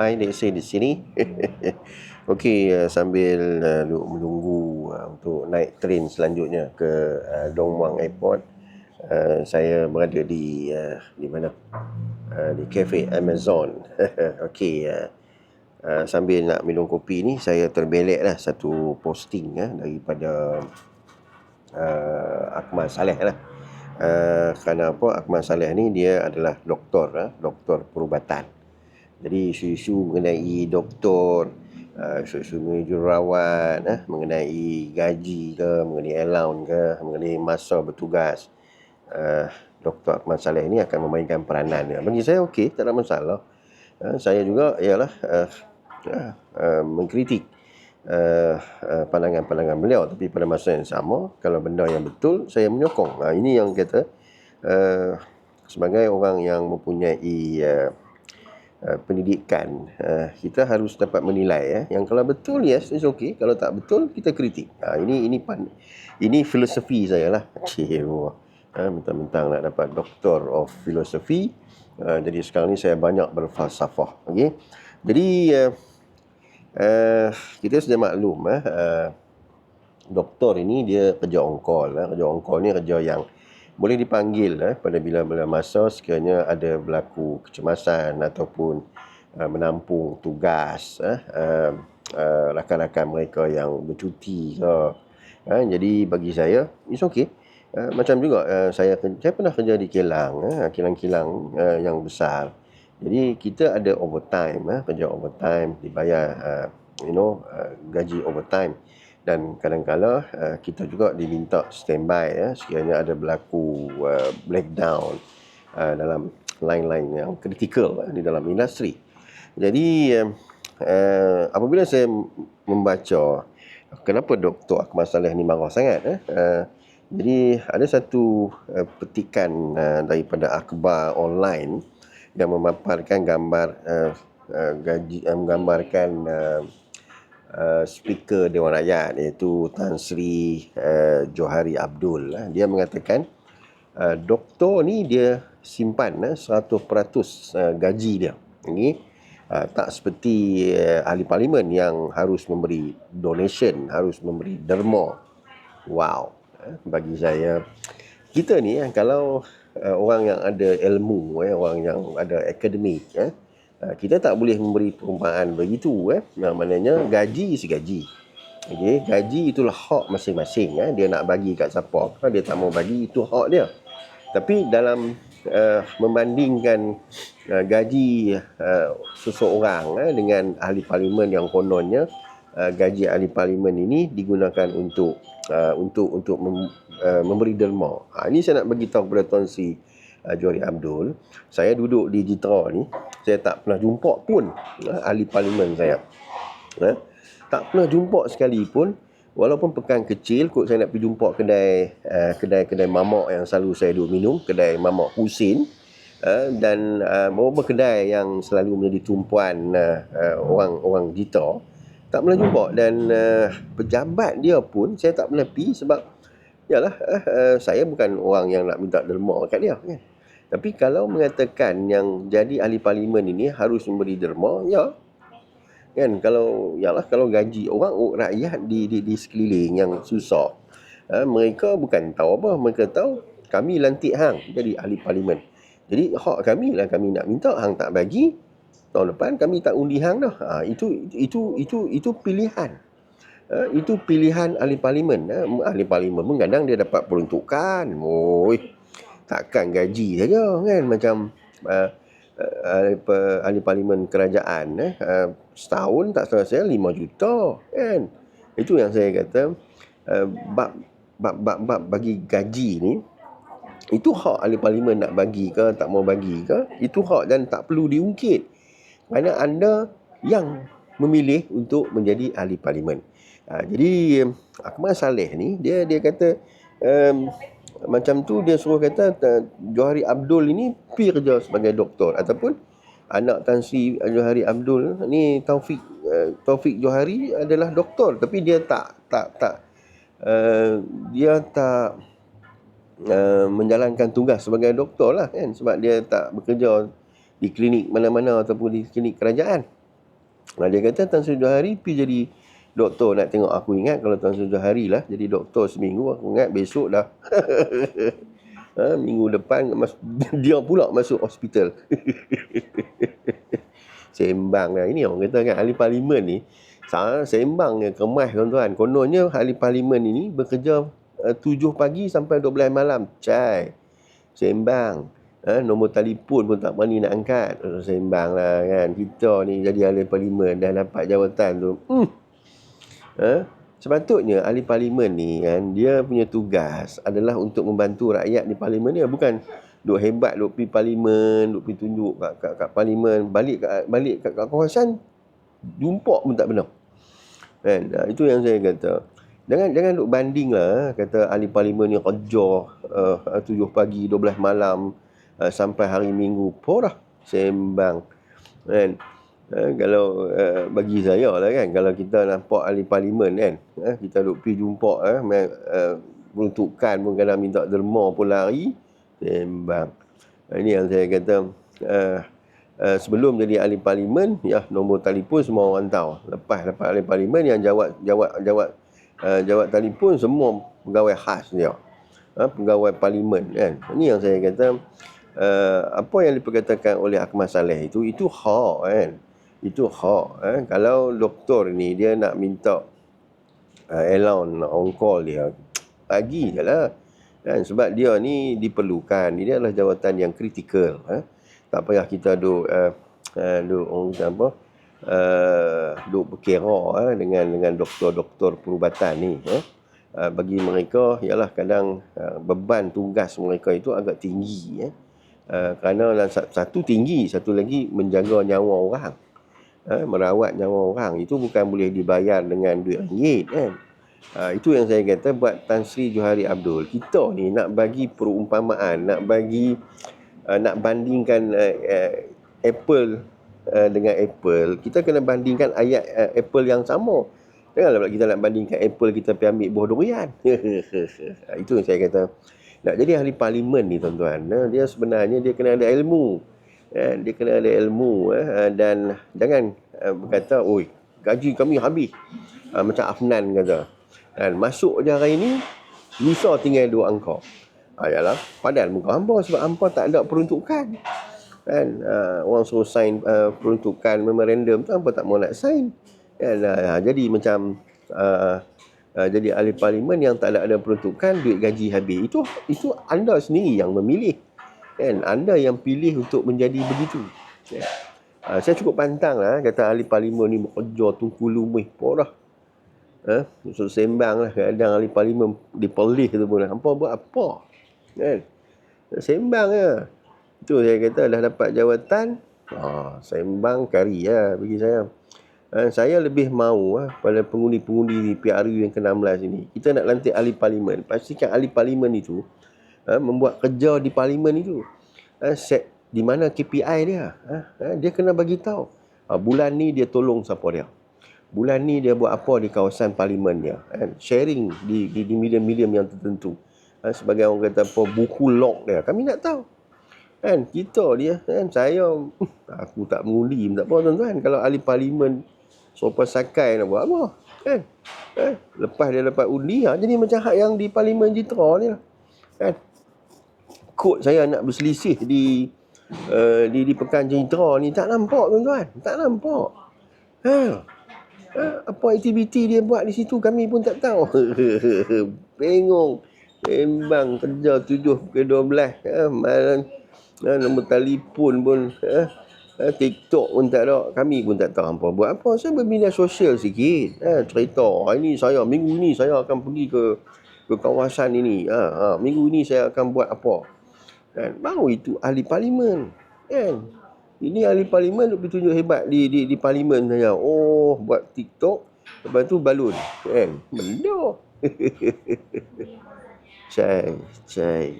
Hai, Dek Say di sini. Okey, uh, sambil uh, menunggu uh, untuk naik train selanjutnya ke uh, Dong Muang Airport, uh, saya berada di uh, di mana? Uh, di cafe Amazon. Okey, uh, uh, sambil nak minum kopi ni, saya terbelek lah satu posting uh, daripada uh, Akmal Saleh lah. Uh, kerana apa Akmal Saleh ni dia adalah doktor uh, doktor perubatan jadi isu-isu mengenai doktor, uh, isu-isu mengenai jururawat, uh, mengenai gaji ke, mengenai allowance ke, mengenai masa bertugas. Uh, Dr. Ahmad Saleh ini akan memainkan peranan. Bagi saya okey, tak ada masalah. Uh, saya juga ialah uh, mengkritik pandangan-pandangan beliau. Tapi pada masa yang sama, kalau benda yang betul, saya menyokong. Ini yang kata sebagai orang yang mempunyai Uh, pendidikan. Uh, kita harus dapat menilai ya yang kalau betul yes it's okay. Kalau tak betul kita kritik. Uh, ini ini pan ini filosofi saya lah cewa uh, mentang-mentang nak dapat doktor of philosophy uh, jadi sekarang ni saya banyak berfalsafah okey? Jadi uh, uh, kita sudah maklum uh, uh, doktor ini dia kerja on call uh, kerja on call ni kerja yang boleh dipanggil eh, pada bila-bila masa sekiranya ada berlaku kecemasan ataupun uh, menampung tugas eh, uh, uh, rakan-rakan mereka yang bercuti ke. Uh, jadi bagi saya, it's okay. Uh, macam juga uh, saya, saya pernah kerja di kilang, uh, kilang-kilang uh, yang besar. Jadi kita ada overtime, uh, kerja overtime, dibayar uh, you know, uh, gaji overtime dan kadang-kala uh, kita juga diminta standby ya sekiranya ada berlaku uh, breakdown uh, dalam line-line yang kritikal uh, di dalam industri. Jadi uh, apabila saya membaca kenapa Dr. Akmal Saleh ni marah sangat eh uh, jadi ada satu uh, petikan uh, daripada akhbar online yang memaparkan gambar uh, uh, gaji menggambarkan uh, uh, speaker Dewan Rakyat iaitu Tan Sri uh, Johari Abdul uh, dia mengatakan uh, doktor ni dia simpan uh, 100% uh, gaji dia. Ini uh, tak seperti uh, ahli parlimen yang harus memberi donation harus memberi derma. Wow uh, bagi saya. Kita ni uh, kalau uh, orang yang ada ilmu uh, orang yang ada akademik uh, kita tak boleh memberi perumpamaan begitu eh. Nah, maknanya gaji si gaji. Okey gaji itulah hak masing-masing eh. Dia nak bagi kat siapa dia tak mau bagi itu hak dia. Tapi dalam uh, membandingkan uh, gaji uh, seseorang eh, dengan ahli parlimen yang kononnya uh, gaji ahli parlimen ini digunakan untuk uh, untuk untuk mem, uh, memberi derma. Ha, ini saya nak bagi tahu kepada tuan si uh, Johari Abdul. Saya duduk di Jitra ni saya tak pernah jumpa pun uh, ahli parlimen saya. Uh, tak pernah jumpa sekali pun walaupun pekan kecil kot saya nak pergi jumpa kedai uh, kedai kedai mamak yang selalu saya duduk minum kedai mamak Husin. Uh, dan uh, beberapa kedai yang selalu menjadi tumpuan uh, uh, orang Jitra tak pernah jumpa. Dan uh, pejabat dia pun saya tak pernah pergi sebab yalah uh, uh, saya bukan orang yang nak minta derma kat dia kan tapi kalau mengatakan yang jadi ahli parlimen ini harus memberi derma, ya. Kan kalau yalah kalau gaji orang oh, rakyat di di, di sekeliling yang susah. Ha, mereka bukan tahu apa, mereka tahu kami lantik hang jadi ahli parlimen. Jadi hak kami lah kami nak minta hang tak bagi tahun depan kami tak undi hang dah. Ha, itu itu itu itu pilihan. Ha, itu pilihan ahli parlimen. Ha, ahli parlimen pun kadang dia dapat peruntukan. Oi takkan gaji saja kan? Macam uh, uh, ahli parlimen kerajaan eh? Uh, setahun tak salah saya 5 juta kan? Itu yang saya kata uh, bab bab bab bab bagi gaji ni itu hak ahli parlimen nak bagi ke tak mau bagi ke itu hak dan tak perlu diungkit. Kerana anda yang memilih untuk menjadi ahli parlimen. Uh, jadi Akmal Saleh ni dia dia kata um, macam tu dia suruh kata Johari Abdul ini pi kerja sebagai doktor. Ataupun anak Tan Sri Johari Abdul ni Taufik uh, Taufik Johari adalah doktor. Tapi dia tak tak tak uh, dia tak uh, menjalankan tugas sebagai doktor lah kan? Sebab dia tak bekerja di klinik mana-mana ataupun di klinik kerajaan. Ha, dia kata Tan Sri Johari pergi jadi doktor nak tengok aku ingat kalau Tan Sri Johari lah jadi doktor seminggu aku ingat besok dah. ha, minggu depan mas, dia pula masuk hospital. sembang lah. Ini orang kata kan ahli parlimen ni sembang dia kemas tuan-tuan. Kononnya ahli parlimen ini bekerja uh, 7 pagi sampai 12 malam. Cai. Sembang ha, nombor telefon pun tak berani nak angkat sembang lah kan kita ni jadi ahli parlimen dah dapat jawatan tu hmm. Ha? sepatutnya ahli parlimen ni kan dia punya tugas adalah untuk membantu rakyat di parlimen ni. Bukan duk hebat duk pergi parlimen duk pergi tunjuk kat, kat, kat parlimen balik kat, balik kat, kat kawasan jumpa pun tak benar. Kan? Ha, itu yang saya kata. Jangan jangan duk banding lah kata ahli parlimen ni kerja uh, 7 pagi 12 malam uh, sampai hari minggu. Porah sembang. Kan uh, kalau uh, bagi saya lah kan kalau kita nampak ahli parlimen kan uh, kita duk pergi jumpa uh, uh, peruntukan pun kadang minta derma pun lari sembang. Ini yang saya kata uh, Uh, sebelum jadi ahli parlimen ya nombor telefon semua orang tahu. Lepas dapat ahli parlimen yang jawab jawab jawab uh, jawab telefon semua pegawai khas dia. Uh, pegawai parlimen kan. Ini yang saya kata uh, apa yang diperkatakan oleh Akmal Saleh itu itu hak kan itu hak eh. kalau doktor ni dia nak minta uh, allowance on call dia bagi je lah kan sebab dia ni diperlukan dia adalah jawatan yang kritikal eh. tak payah kita duk uh, uh, duk orang kata apa uh, duk berkira eh, dengan dengan doktor-doktor perubatan ni eh. Uh, bagi mereka ialah kadang uh, beban tugas mereka itu agak tinggi eh. Uh, kerana satu tinggi, satu lagi menjaga nyawa orang. Uh, merawat nyawa orang. Itu bukan boleh dibayar dengan duit ringgit kan. Uh, itu yang saya kata buat Tan Sri Johari Abdul. Kita ni nak bagi perumpamaan, nak bagi, uh, nak bandingkan uh, uh, Apple uh, dengan Apple. Kita kena bandingkan ayat uh, Apple yang sama. Janganlah kita nak bandingkan Apple kita pergi ambil buah durian. itu yang saya kata nak jadi ahli parlimen ni tuan-tuan dia sebenarnya dia kena ada ilmu eh, dia kena ada ilmu eh, dan jangan berkata oi gaji kami habis. Macam Afnan kata. Dan masuk je hari ni lusa tinggal dua angka. Ayalah padahal muka hampa sebab hampa tak ada peruntukan. Kan? Uh, orang suruh sign uh, peruntukan memorandum tu hampa tak mau nak sign. Kan? Uh, jadi macam uh, uh, jadi ahli parlimen yang tak ada, ada peruntukan duit gaji habis. Itu itu anda sendiri yang memilih kan anda yang pilih untuk menjadi begitu ya. uh, saya cukup pantang lah kata ahli parlimen ni bekerja tungku lumih porah ha? Uh, sembang lah kadang ahli parlimen dipelih tu pun apa buat apa kan sembang ya. itu saya kata dah dapat jawatan ah, sembang kari ya bagi saya Uh, saya lebih mahu uh, pada pengundi-pengundi di PRU yang ke-16 ini. Kita nak lantik ahli parlimen. Pastikan ahli parlimen itu uh, membuat kerja di parlimen itu. Uh, set di mana KPI dia. Uh, uh, dia kena bagi tahu. Uh, bulan ni dia tolong siapa dia. Bulan ni dia buat apa di kawasan parlimen dia. Uh, sharing di di, di medium-medium yang tertentu. Uh, sebagai orang kata apa buku log dia. Kami nak tahu. Kan kita dia kan saya aku tak mengundi tak apa tuan-tuan kalau ahli parlimen sopan sakai nak buat apa kan eh, lepas dia dapat undi ha, jadi macam hak yang di parlimen Jitra ni lah kan kod saya nak berselisih di uh, di di pekan Jitra ni tak nampak tuan-tuan tak nampak ha. ha apa aktiviti dia buat di situ kami pun tak tahu bengong kerja tujuh ke dua belas ha, malam ha, nombor telefon pun ha, Eh, TikTok pun tak ada. Kami pun tak tahu apa buat apa. Saya berbina sosial sikit. Eh, cerita. Hari ni saya, minggu ni saya akan pergi ke ke kawasan ini. Ha, ha, minggu ini saya akan buat apa. Kan? Baru itu ahli parlimen. Kan? Ini ahli parlimen lebih tunjuk hebat di di, di parlimen saya. Oh, buat TikTok. Lepas tu balun. Kan? Benda. cai, cai.